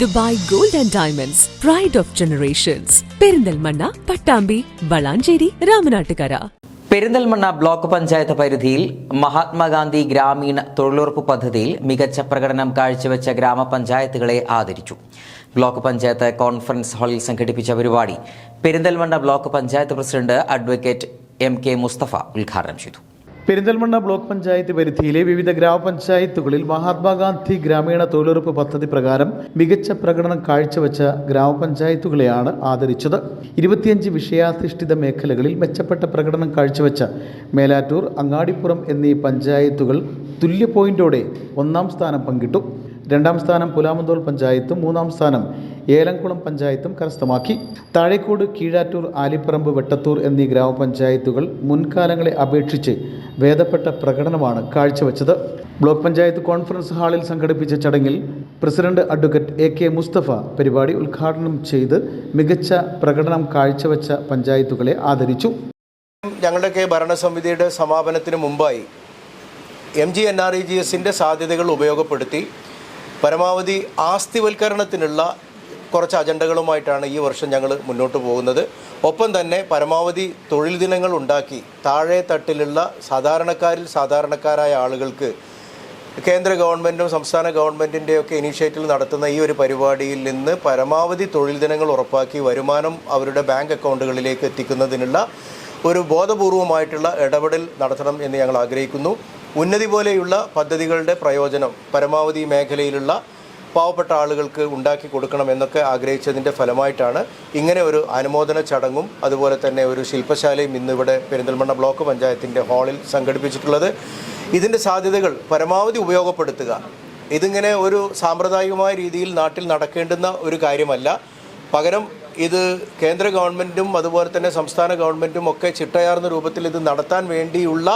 Dubai gold and diamonds pride of generations Perinthalmanna Pattambi Valanchery Ramanattukara. Perinthalmanna block panchayat പരിധിയിൽ മഹാത്മാഗാന്ധി ഗ്രാമീണ തൊഴിലുറപ്പ് പദ്ധതിയിൽ മികച്ച പ്രകടനം കാഴ്ചവെച്ച ഗ്രാമപഞ്ചായത്തുകളെ ആദരിച്ചു. ബ്ലോക്ക് പഞ്ചായത്ത് കോൺഫറൻസ് ഹാളിൽ സംഘടിപ്പിച്ച പരിപാടി Perinthalmanna block panchayat president advocate M K Mustafa ഉദ്ഘാടനം ചെയ്തു. പെരിന്തൽമണ്ണ ബ്ലോക്ക് പഞ്ചായത്ത് പരിധിയിലെ വിവിധ ഗ്രാമപഞ്ചായത്തുകളിൽ മഹാത്മാഗാന്ധി ഗ്രാമീണ തൊഴിലുറപ്പ് പദ്ധതി പ്രകാരം മികച്ച പ്രകടനം കാഴ്ചവെച്ച ഗ്രാമപഞ്ചായത്തുകളെയാണ് ആദരിച്ചത്. ഇരുപത്തിയഞ്ച് വിഷയാധിഷ്ഠിത മേഖലകളിൽ മെച്ചപ്പെട്ട പ്രകടനം കാഴ്ചവെച്ച മേലാറ്റൂർ അങ്ങാടിപ്പുറം എന്നീ പഞ്ചായത്തുകൾ തുല്യ പോയിന്റോടെ ഒന്നാം സ്ഥാനം പങ്കിട്ടു. രണ്ടാം സ്ഥാനം പുലാമന്തോൾ പഞ്ചായത്തും മൂന്നാം സ്ഥാനം ഏലംകുളം പഞ്ചായത്തും കരസ്ഥമാക്കി. താഴേക്കോട് കീഴാറ്റൂർ ആലിപ്പറമ്പ് വെട്ടത്തൂർ എന്നീ ഗ്രാമപഞ്ചായത്തുകൾ മുൻകാലങ്ങളെ അപേക്ഷിച്ച് ഭേദപ്പെട്ട പ്രകടനമാണ് കാഴ്ചവെച്ചത്. ബ്ലോക്ക് പഞ്ചായത്ത് കോൺഫറൻസ് ഹാളിൽ സംഘടിപ്പിച്ച ചടങ്ങിൽ president advocate A K Mustafa പരിപാടി ഉദ്ഘാടനം ചെയ്ത് മികച്ച പ്രകടനം കാഴ്ചവെച്ച പഞ്ചായത്തുകളെ ആദരിച്ചു. ഞങ്ങളുടെയൊക്കെ ഭരണസമിതിയുടെ സമാപനത്തിന് മുമ്പായി M G N R E G എസിന്റെ സാധ്യതകൾ ഉപയോഗപ്പെടുത്തി പരമാവധി ആസ്തിവൽക്കരണത്തിനുള്ള കുറച്ച് അജണ്ടകളുമായിട്ടാണ് ഈ വർഷം ഞങ്ങൾ മുന്നോട്ട് പോകുന്നത്. ഒപ്പം തന്നെ പരമാവധി തൊഴിൽ ദിനങ്ങൾ ഉണ്ടാക്കി താഴെ തട്ടിലുള്ള സാധാരണക്കാരിൽ സാധാരണക്കാരായ ആളുകൾക്ക് കേന്ദ്ര ഗവൺമെന്റും സംസ്ഥാന ഗവൺമെന്റിന്റെയൊക്കെ ഇനീഷ്യേറ്റീവ് നടത്തുന്ന ഈ ഒരു പരിപാടിയിൽ നിന്ന് പരമാവധി തൊഴിൽ ദിനങ്ങൾ ഉറപ്പാക്കി വരുമാനം അവരുടെ ബാങ്ക് അക്കൗണ്ടുകളിലേക്ക് എത്തിക്കുന്നതിനുള്ള ഒരു ബോധപൂർവമായിട്ടുള്ള ഇടപെടൽ നടത്തണം എന്ന് ഞങ്ങൾ ആഗ്രഹിക്കുന്നു. ഉന്നതി പോലെയുള്ള പദ്ധതികളുടെ പ്രയോജനം പരമാവധി മേഖലയിലുള്ള പാവപ്പെട്ട ആളുകൾക്ക് ഉണ്ടാക്കി കൊടുക്കണം എന്നൊക്കെ ആഗ്രഹിച്ചതിന്റെ ഫലമായിട്ടാണ് ഇങ്ങനെ ഒരു അനുമോദന ചടങ്ങും അതുപോലെ തന്നെ ഒരു ശില്പശാലയും ഇന്നിവിടെ പെരിന്തൽമണ്ണ ബ്ലോക്ക് പഞ്ചായത്തിന്റെ ഹാളിൽ സംഘടിപ്പിച്ചിട്ടുള്ളത്. ഇതിന്റെ സാധ്യതകൾ പരമാവധി ഉപയോഗപ്പെടുത്തുക. ഇതിങ്ങനെ ഒരു സാമ്പ്രദായികമായ രീതിയിൽ നാട്ടിൽ നടക്കേണ്ടുന്ന ഒരു കാര്യമല്ല. പകരം ഇത് കേന്ദ്ര ഗവൺമെന്റും അതുപോലെ തന്നെ സംസ്ഥാന ഗവൺമെന്റും ഒക്കെ ചിട്ടയാർന്ന രൂപത്തിൽ ഇത് നടത്താൻ വേണ്ടിയുള്ള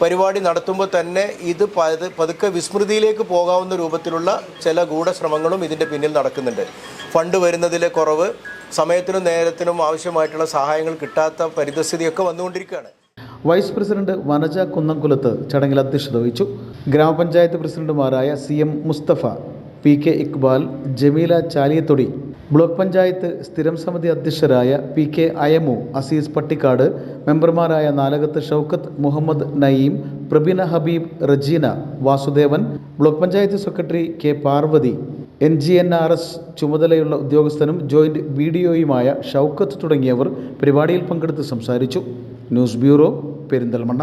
പരിപാടി നടത്തുമ്പോൾ തന്നെ ഇത് പത് പതുക്കെ വിസ്മൃതിയിലേക്ക് പോകാവുന്ന രൂപത്തിലുള്ള ചില ഗൂഢശ്രമങ്ങളും ഇതിന്റെ പിന്നിൽ നടക്കുന്നുണ്ട്. ഫണ്ട് വരുന്നതിലെ കുറവ് സമയത്തിനും നേരത്തിനും ആവശ്യമായിട്ടുള്ള സഹായങ്ങൾ കിട്ടാത്ത പരിതസ്ഥിതിയൊക്കെ വന്നുകൊണ്ടിരിക്കുകയാണ്. വൈസ് പ്രസിഡന്റ് വനജ കുന്നംകുലത്ത് ചടങ്ങിൽ അധ്യക്ഷത വഹിച്ചു. ഗ്രാമപഞ്ചായത്ത് പ്രസിഡന്റുമാരായ C M Mustafa P K Iqbal Jameela Chaliyathodi block panchayat സ്ഥിരം സമിതി അധ്യക്ഷരായ പി കെ അയമു അസീസ് പട്ടിക്കാട് മെമ്പർമാരായ Nalakath Shoukath Muhammad Naeem Prabina Habeeb Rejina Vasudevan block panchayat secretary K Parvathi N G N R S ചുമതലയുള്ള ഉദ്യോഗസ്ഥനും ജോയിന്റ് ബി ഡി ഒയുമായ ഷൗക്കത്ത് തുടങ്ങിയവർ പരിപാടിയിൽ പങ്കെടുത്ത് സംസാരിച്ചു. News bureau Perinthalmanna.